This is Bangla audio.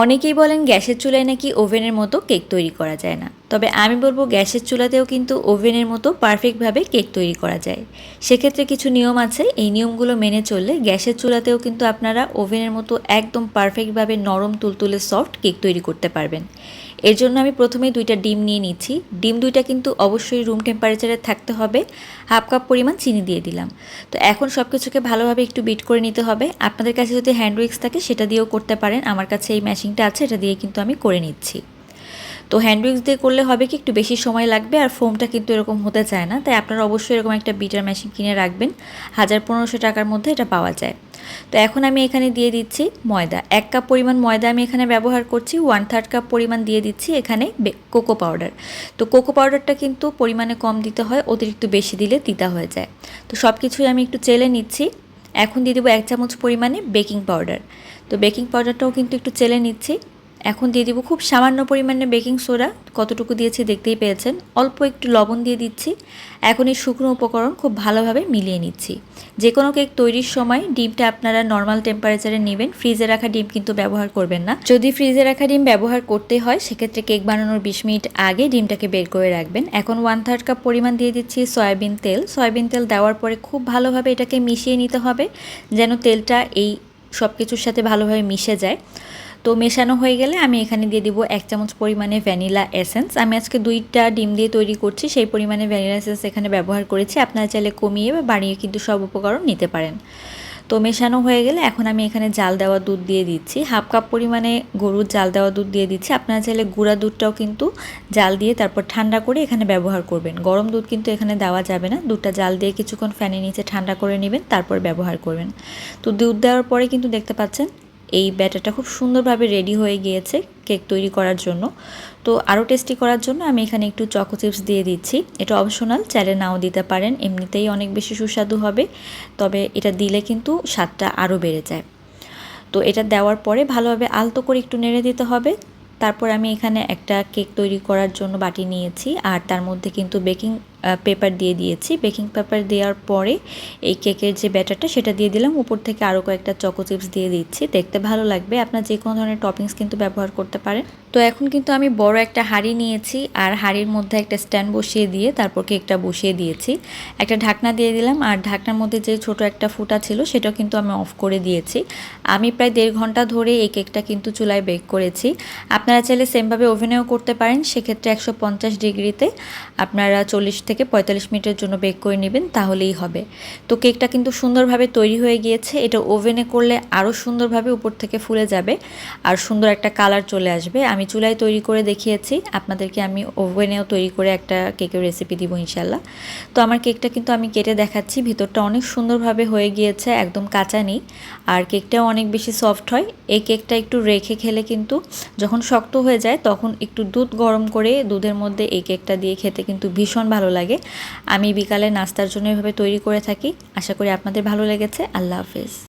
অনেকেই বলেন গ্যাসের চুলায় নাকি ওভেনের মতো কেক তৈরি করা যায় না। তবে আমি বলব গ্যাসের চুলাতেও কিন্তু ওভেনের মতো পারফেক্টভাবে কেক তৈরি করা যায়। সেক্ষেত্রে কিছু নিয়ম আছে। এই নিয়মগুলো মেনে চললে গ্যাসের চুলাতেও কিন্তু আপনারা ওভেনের মতো একদম পারফেক্টভাবে নরম তুলতুলে সফট কেক তৈরি করতে পারবেন। এর জন্য আমি প্রথমে দুইটা ডিম নিয়ে নিচ্ছি। ডিম দুইটা কিন্তু অবশ্যই রুম টেম্পারেচারে থাকতে হবে। হাফ কাপ পরিমাণ চিনি দিয়ে দিলাম। তো এখন সব কিছুকে ভালোভাবে একটু বিট করে নিতে হবে। আপনাদের কাছে যদি হ্যান্ড উইক্স থাকে, সেটা দিয়েও করতে পারেন। আমার কাছে এই ম্যাশিংটা আছে, এটা দিয়ে কিন্তু আমি করে নিচ্ছি। তো হ্যান্ড উইক্স দিয়ে করলে হবে কি, একটু বেশি সময় লাগবে আর ফোমটা কিন্তু এরকম হতে চায় না। তাই আপনারা অবশ্যই এরকম একটা বিটার মেশিন কিনে রাখবেন। হাজার পনেরোশো টাকার মধ্যে এটা পাওয়া যায়। তো এখন আমি এখানে দিয়ে দিচ্ছি ময়দা। এক কাপ পরিমাণ ময়দা আমি এখানে ব্যবহার করছি ওয়ান থার্ড কাপ পরিমাণ দিয়ে দিচ্ছি এখানে কোকো পাউডার তো কোকো পাউডারটা কিন্তু পরিমাণে কম দিতে হয়, অতিরিক্ত বেশি দিলে তিতা হয়ে যায়। তো সব কিছুই আমি একটু চেলে নিচ্ছি। এখন দিয়ে দেবো এক চামচ পরিমাণে বেকিং পাউডার তো বেকিং পাউডারটাও কিন্তু একটু চেলে নিচ্ছি। এখন দিয়ে দিব খুব সামান্য পরিমাণে বেকিং সোডা, কতটুকু দিয়েছি দেখতেই পেয়েছেন। অল্প একটু লবণ দিয়ে দিচ্ছি। এখন এই শুকনো উপকরণ খুব ভালোভাবে মিলিয়ে নিচ্ছি। যে কোনো কেক তৈরির সময় ডিমটা আপনারা নর্মাল টেম্পারেচারে নেবেন। ফ্রিজে রাখা ডিম কিন্তু ব্যবহার করবেন না। যদি ফ্রিজে রাখা ডিম ব্যবহার করতে হয়, সেক্ষেত্রে কেক বানানোর বিশ মিনিট আগে ডিমটাকে বের করে রাখবেন। এখন ওয়ান থার্ড কাপ পরিমাণ দিয়ে দিচ্ছি সয়াবিন তেল। সয়াবিন তেল দেওয়ার পরে খুব ভালোভাবে এটাকে মিশিয়ে নিতে হবে, যেন তেলটা এই সব কিছুর সাথে ভালোভাবে মিশে যায়। তো মেশানো হয়ে গেলে আমি এখানে দিয়ে দিব এক চামচ পরিমাণে ভ্যানিলা এসেন্স। আমি আজকে দুইটা ডিম দিয়ে তৈরি করছি, সেই পরিমাণে ভ্যানিলা এসেন্স এখানে ব্যবহার করেছি। আপনারা চাইলে কমিয়ে বা বাড়িয়ে কিন্তু সব উপকরণ নিতে পারেন। তো মেশানো হয়ে গেলে এখন আমি এখানে জাল দেওয়া দুধ দিয়ে দিচ্ছি। হাফ কাপ পরিমাণে গরুর জাল দেওয়া দুধ দিয়ে দিচ্ছি। আপনারা চাইলে গুঁড়া দুধটাও কিন্তু জাল দিয়ে তারপর ঠান্ডা করে এখানে ব্যবহার করবেন। গরম দুধ কিন্তু এখানে দেওয়া যাবে না। দুধটা জাল দিয়ে কিছুক্ষণ ফ্যানের নিচে ঠান্ডা করে নেবেন, তারপর ব্যবহার করবেন। তো দুধ দেওয়ার পরে কিন্তু দেখতে পাচ্ছেন এই ব্যাটারটা খুব সুন্দরভাবে রেডি হয়ে গিয়েছে কেক তৈরি করার জন্য। তো আরও টেস্টি করার জন্য আমি এখানে একটু চকো চিপস দিয়ে দিচ্ছি। এটা অপশনাল চাইলে নাও দিতে পারেন, এমনিতেই অনেক বেশি সুস্বাদু হবে, তবে এটা দিলে কিন্তু স্বাদটা আরও বেড়ে যায়। তো এটা দেওয়ার পরে ভালোভাবে আলতো করে একটু নেড়ে দিতে হবে। তারপর আমি এখানে একটা কেক তৈরি করার জন্য বাটি নিয়েছি, আর তার মধ্যে কিন্তু বেকিং পেপার দিয়ে দিয়েছি। বেকিং পেপার দেওয়ার পরে এই কেকের যে ব্যাটারটা সেটা দিয়ে দিলাম। উপর থেকে আরও কয়েকটা চকো চিপস দিয়ে দিচ্ছি। দেখতে ভালো লাগবে। আপনার যে কোনো ধরনের টপিংস কিন্তু ব্যবহার করতে পারেন। তো এখন কিন্তু আমি বড় একটা হাঁড়ি নিয়েছি আর হাঁড়ির মধ্যে একটা স্ট্যান্ড বসিয়ে দিয়ে তারপর কেকটা বসিয়ে দিয়েছি। একটা ঢাকনা দিয়ে দিলাম আর ঢাকনার মধ্যে যে ছোট একটা ফুটা ছিল, সেটাও কিন্তু আমি অফ করে দিয়েছি। আমি প্রায় দেড় ঘণ্টা ধরে এই কেকটা কিন্তু চুলায় বেক করেছি। আপনারা চাইলে সেমভাবে ওভেনেও করতে পারেন। সেক্ষেত্রে একশো পঞ্চাশ ডিগ্রিতে আপনারা চল্লিশ থেকে পঁয়তাল্লিশ মিনিটের জন্য বেক করে নেবেন, তাহলেই হবে। তো কেকটা কিন্তু সুন্দরভাবে তৈরি হয়ে গিয়েছে। এটা ওভেনে করলে আরও সুন্দরভাবে উপর থেকে ফুলে যাবে আর সুন্দর একটা কালার চলে আসবে। আমি চুলায় তৈরি করে দেখিয়েছি। আপনাদেরকে আমি ওভেনেও তৈরি করে একটা কেকের রেসিপি দিব ইনশাল্লাহ তো আমার কেকটা কিন্তু আমি কেটে দেখাচ্ছি। ভিতরটা অনেক সুন্দরভাবে হয়ে গিয়েছে, একদম কাঁচা নেই। আর কেকটাও অনেক বেশি সফট হয়। এই কেকটা একটু রেখে খেলে কিন্তু যখন শক্ত হয়ে যায়, তখন একটু দুধ গরম করে দুধের মধ্যে এই কেকটা দিয়ে খেতে কিন্তু ভীষণ ভালো লাগে। আমি বিকালে নাস্তার জন্য এভাবে তৈরি করে থাকি। আশা করি আপনাদের ভালো লেগেছে। আল্লাহ হাফেজ।